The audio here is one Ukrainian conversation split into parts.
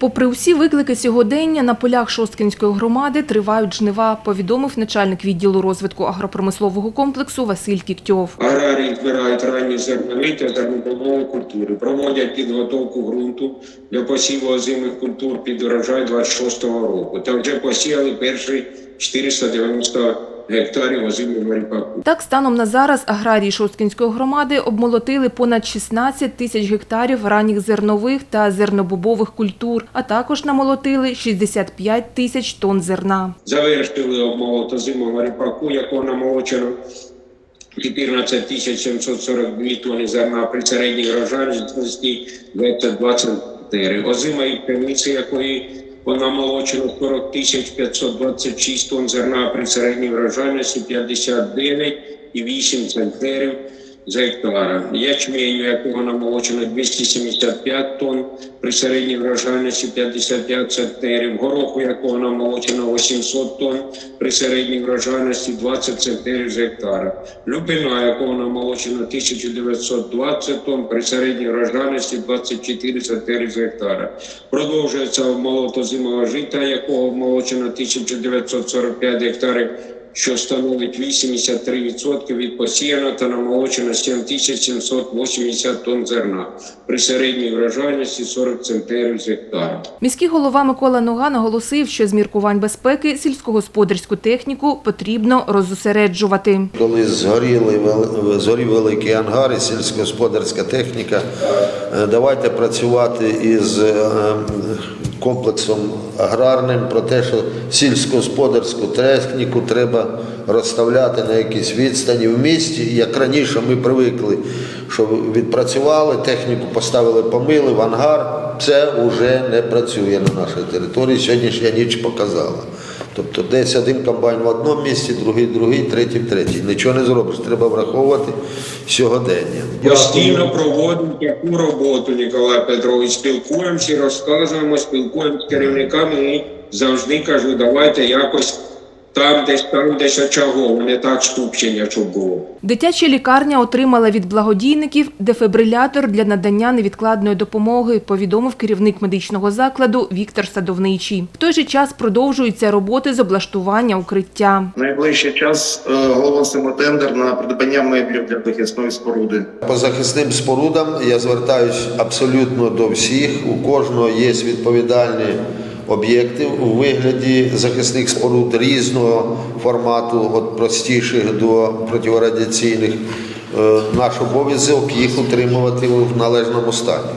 Попри усі виклики сьогодення, на полях Шосткинської громади тривають жнива, повідомив начальник відділу розвитку агропромислового комплексу Василь Кіктьов. Аграрії збирають ранні зернові та зернобобові культури, проводять підготовку ґрунту для посіву озимих культур під урожай 26-го року. Та вже посіяли перші 490 гектарів озимого ріпаку. Так, станом на зараз аграрії Шосткинської громади обмолотили понад 16 тисяч гектарів ранніх зернових та зернобобових культур, а також намолотили 65 тисяч тонн зерна. Завершили обмолот озимого ріпаку, якого намолочено 14 тисяч 742 тонни зерна при середній врожайності 22 центнери. Озимої пшениці, якої намолочено 40 тисяч 526 тонн зерна при середній врожайності 59,8 центнерів з гектара. Ячменю, якого намолочено 275 тонн при середній врожайності 55 центнерів. Гороху, якого намолочено 800 тонн при середній врожайності 20 центнерів з гектара. Любина, якого намолочено 1920 тонн при середній врожайності 24 центнерів з гектара. Продовжується обмолот озимого жита, якого обмолочено 1945 гектарів що становить 83% від посіяно та намолочено 7780 тонн зерна при середній врожайності 40 центнерів з гектара. Міський голова Микола Нога наголосив, що з міркувань безпеки сільськогосподарську техніку потрібно роззосереджувати. Коли згоріли, згорів великий ангар і сільськогосподарська техніка, е, давайте працювати із е, комплексом аграрним про те, що сільськогосподарську техніку треба розставляти на якійсь відстані в місті. Як раніше ми привикли, що відпрацювали, техніку поставили, помили в ангар. Це вже не працює на нашій території. Сьогоднішня ніч показала. Тобто десь один комбайн в одному місці, другий, другий, третій, третій. Нічого не зробиш, треба враховувати сьогодення. Постійно проводимо таку роботу, Ніколай Петрович. Спілкуємося, розказуємо, спілкуємося з керівниками і завжди кажу, давайте якось там десь, там десь очагово, не так скупчення, щоб було. Дитяча лікарня отримала від благодійників дефібрилятор для надання невідкладної допомоги, повідомив керівник медичного закладу Віктор Садовничий. В той же час продовжуються роботи з облаштування укриття. Найближчий час е, оголосимо тендер на придбання меблів для захисної споруди. По захисним спорудам я звертаюсь абсолютно до всіх. У кожного є відповідальні об'єкти у вигляді захисних споруд різного формату, від простіших до протирадіаційних. Е, Наш обов'язок їх утримувати в належному стані.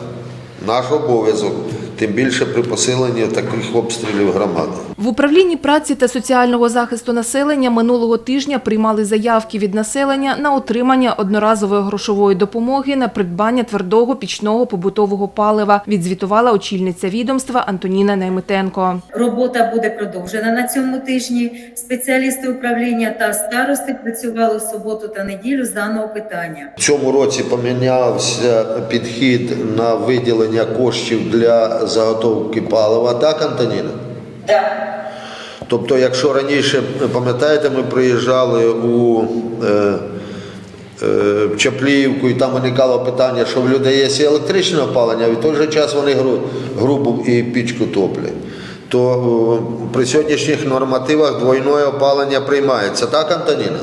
Наш обов'язок, тим більше при посиленні таких обстрілів громади. В управлінні праці та соціального захисту населення минулого тижня приймали заявки від населення на отримання одноразової грошової допомоги на придбання твердого пічного побутового палива. Відзвітувала очільниця відомства Антоніна Найметенко. Робота буде продовжена на цьому тижні. Спеціалісти управління та старости працювали в суботу та неділю з даного питання. В цьому році помінявся підхід на виділення коштів для заготовки палива. Так, Антоніна? Так. Тобто, якщо раніше, пам'ятаєте, ми приїжджали у е, е, Чапліївку і там виникало питання, що в людей є і електричне опалення, а в той же час вони гру, грубу і пічку топлять. То е, при сьогоднішніх нормативах двойне опалення приймається, так, Антоніна?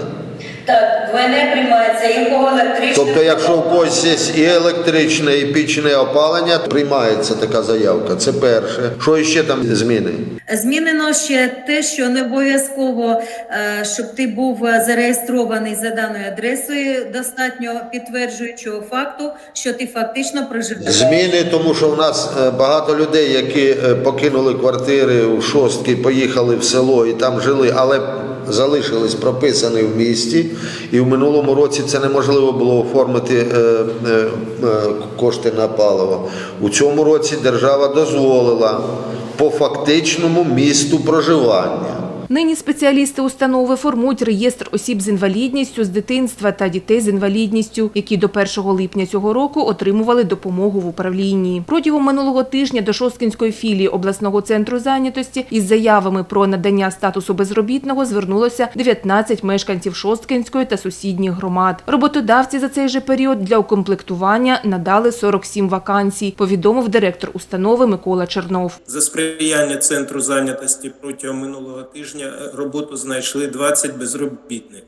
Двойне приймається, якого електричне. Тобто, якщо в когось є і електричне, і пічне опалення, приймається така заявка. Це перше. Що ще там зміни? Змінено ще те, що не обов'язково, е, щоб ти був зареєстрований за даною адресою, достатньо підтверджуючого факту, що ти фактично проживаєш. Зміни, тому що в нас е, багато людей, які е, покинули квартири у шостки, поїхали в село і там жили, але залишились прописані в місті. І в минулому році це неможливо було оформити е, е, е, кошти на паливо. У цьому році держава дозволила по фактичному місту проживання. Нині спеціалісти установи формують реєстр осіб з інвалідністю з дитинства та дітей з інвалідністю, які до 1 липня цього року отримували допомогу в управлінні. Протягом минулого тижня до Шосткинської філії обласного центру зайнятості із заявами про надання статусу безробітного звернулося 19 мешканців Шосткинської та сусідніх громад. Роботодавці за цей же період для укомплектування надали 47 вакансій, повідомив директор установи Микола Чернов. За сприяння центру зайнятості протягом минулого тижня е, роботу знайшли 20 безробітних.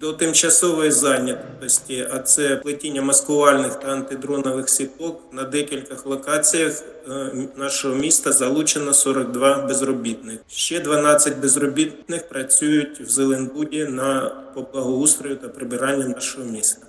До тимчасової зайнятості, а це плетіння маскувальних та антидронових сіток, на декількох локаціях е, нашого міста залучено 42 безробітних. Ще 12 безробітних працюють в Зеленбуді на по благоустрою та прибиранню нашого міста.